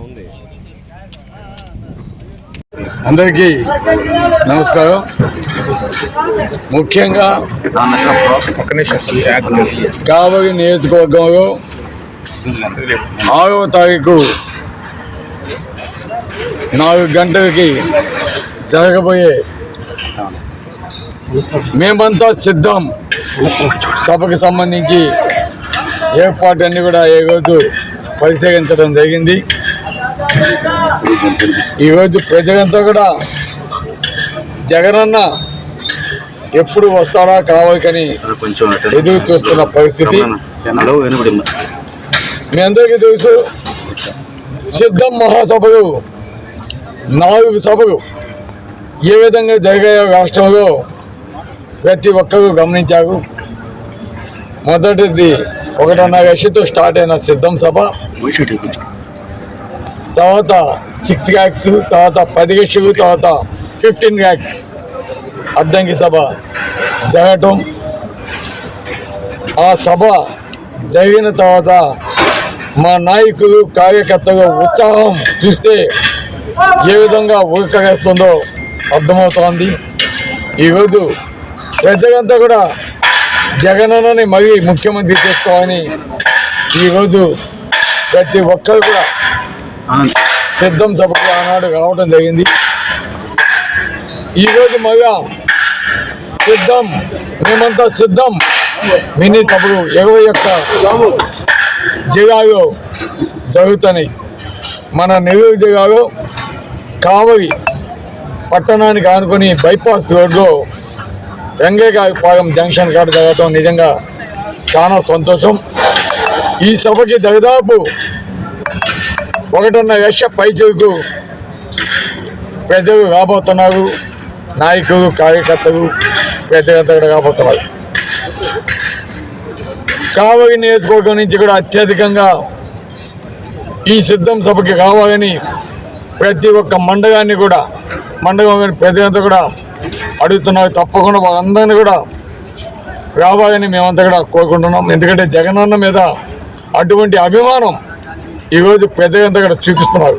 ఉంది అందరికీ నమస్కారం. ముఖ్యంగా కాబోయే నియోజకవర్గంలో ఆరవ తారీఖు నాలుగు గంటలకి జరగబోయే మేమంతా సిద్ధం. సభకు సంబంధించి ఏర్పాటన్నీ కూడా ఈరోజు పరిశీలించడం జరిగింది. ఈరోజు ప్రజలంతా కూడా జగనన్న ఎప్పుడు వస్తాడా కావాలి కొంచెం ఎదురు చూస్తున్న పరిస్థితి. మీ అందరికీ తెలుసు సిద్ధం మహాసభలు నాలుగు సభలు ఏ విధంగా జరిగాయో రాష్ట్రంలో ప్రతి ఒక్కరూ గమనించారు. మొదటిది ఒకటన్నర లక్షతో స్టార్ట్ అయిన సిద్ధం సభ. తర్వాత సిక్స్ ల్యాక్స్ తర్వాత పది లక్షలు తర్వాత ఫిఫ్టీన్ ల్యాక్స్ అద్దంకి సభ జరగటం. ఆ సభ జరిగిన తర్వాత మా నాయకులు కార్యకర్తలు ఉత్సాహం చూస్తే ఏ విధంగా ఉరకవేస్తుందో అర్థమవుతోంది. ఈరోజు ప్రజలంతా కూడా జగనన్నని మరీ ముఖ్యమంత్రి చేసుకోవాలని ఈరోజు ప్రతి ఒక్కరు కూడా సిద్ధం సభకు ఆనాడు రావడం జరిగింది. ఈరోజు మగా సిద్ధం మేమంతా సిద్ధం. మినీ సభలు ఇరవై ఒక్క జిల్లాలో జరుగుతున్నాయి మన నెల్లూరు జిల్లాలో కావలి పట్టణానికి ఆనుకొని బైపాస్ రోడ్లో వెంగయ్యపాలెం జంక్షన్ కాడ జరగటం నిజంగా చాలా సంతోషం. ఈ సభకి దాదాపు ఒకటిన్న లక్ష పైచలకు ప్రజలు రాబోతున్నారు. నాయకులు కార్యకర్తలు ప్రజలంతా కూడా రాబోతున్నారు. కావలి నియోజకవర్గం నుంచి కూడా అత్యధికంగా ఈ సిద్ధం సభకి కావాలని ప్రతి ఒక్క మండగాన్ని కూడా మండగం ప్రతి అంతా కూడా అడుగుతున్నారు. తప్పకుండా వాళ్ళందరినీ కూడా రావాలని మేమంతా కూడా కోరుకుంటున్నాం. ఎందుకంటే జగనన్న మీద అటువంటి అభిమానం ఈరోజు ప్రజలంతా కూడా చూపిస్తున్నారు.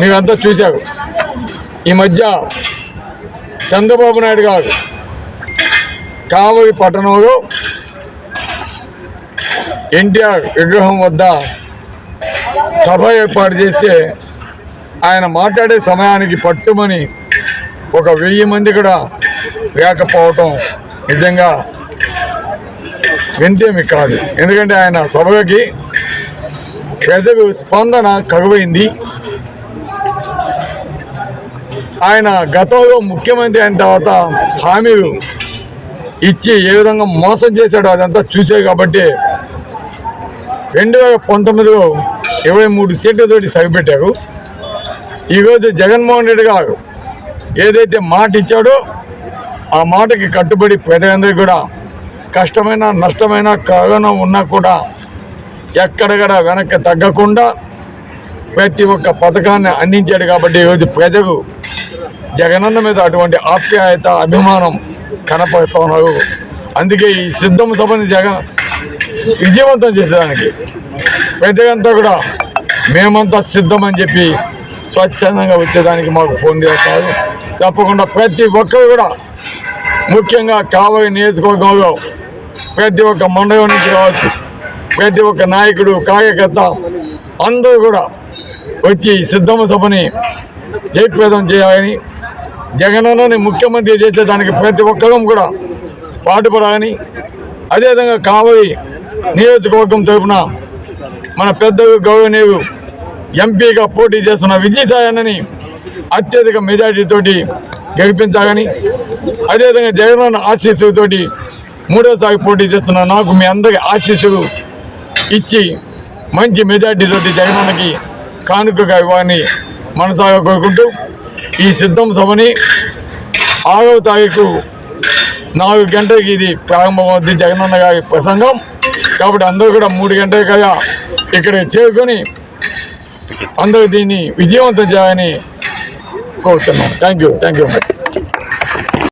మీరంతా చూశారు. ఈ మధ్య చంద్రబాబు నాయుడు గారు కావలి పట్టణంలో ఎన్టీఆర్ విగ్రహం వద్ద సభ ఏర్పాటు చేస్తే ఆయన మాట్లాడే సమయానికి పట్టుమని ఒక వెయ్యి మంది కూడా లేకపోవటం నిజంగా వింతేమి కాదు. ఎందుకంటే ఆయన సభకి ప్రజలు స్పందన కరువైంది. ఆయన గతంలో ముఖ్యమంత్రి అయిన తర్వాత హామీలు ఇచ్చి ఏ విధంగా మోసం చేశాడో అదంతా చూసే కాబట్టి రెండు వేల పంతొమ్మిదిలో ఇరవై మూడు సీట్లతోటి సరిపెట్టారు ఈరోజు జగన్మోహన్ రెడ్డి గారు ఏదైతే మాట ఇచ్చాడో ఆ మాటకి కట్టుబడి ప్రజలందరికీ కూడా కష్టమైన నష్టమైన కరోనా ఉన్నా కూడా ఎక్కడక్కడ వెనక్కి తగ్గకుండా ప్రతి ఒక్క పథకాన్ని అందించాడు కాబట్టి ఈరోజు ప్రజలు జగనన్న మీద అటువంటి ఆప్యాయత అభిమానం కనపడుతున్నారు అందుకే ఈ సిద్ధం సభని జగన్ విజయవంతం చేసేదానికి. పెద్దగంతా కూడా మేమంతా సిద్ధమని చెప్పి స్వచ్ఛందంగా వచ్చేదానికి మాకు ఫోన్ చేస్తారు. తప్పకుండా ప్రతి ఒక్కరు కూడా ముఖ్యంగా కావలి నియోజకవర్గంలో ప్రతి ఒక్క మండలం నుంచి కావచ్చు ప్రతి ఒక్క నాయకుడు కార్యకర్త అందరూ కూడా వచ్చి ఈ సిద్ధమ సభని జయప్రదం చేయాలని జగనన్నని ముఖ్యమంత్రి చేసేదానికి ప్రతి ఒక్కరూ కూడా పాటుపడాలని అదేవిధంగా కావలి నియోజకవర్గం తరపున మన పెద్ద గౌరవనీయులు ఎంపీగా పోటీ చేస్తున్న విజయసాయన్నని అత్యధిక మెజార్టీతోటి గెలిపించాలని అదేవిధంగా జగనన్న ఆశీస్సులతోటి మూడోసారి పోటీ చేస్తున్న నాకు మీ అందరి ఆశీస్సులు ఇచ్చి మంచి మెజార్టీతోటి జగనన్నకి కానుకగా ఇవ్వాలని మనసాగా కోరుకుంటూ ఈ సిద్ధం సభని ఆరవ తారీఖు నాలుగు గంటలకి ఇది ప్రారంభమవుద్ది జగనన్న గారి ప్రసంగం. కాబట్టి అందరూ కూడా మూడు గంటలకల్లా ఇక్కడ చేరుకొని అందరూ దీన్ని విజయవంతం చేయాలని కోరుతున్నాం. Thank you thank you much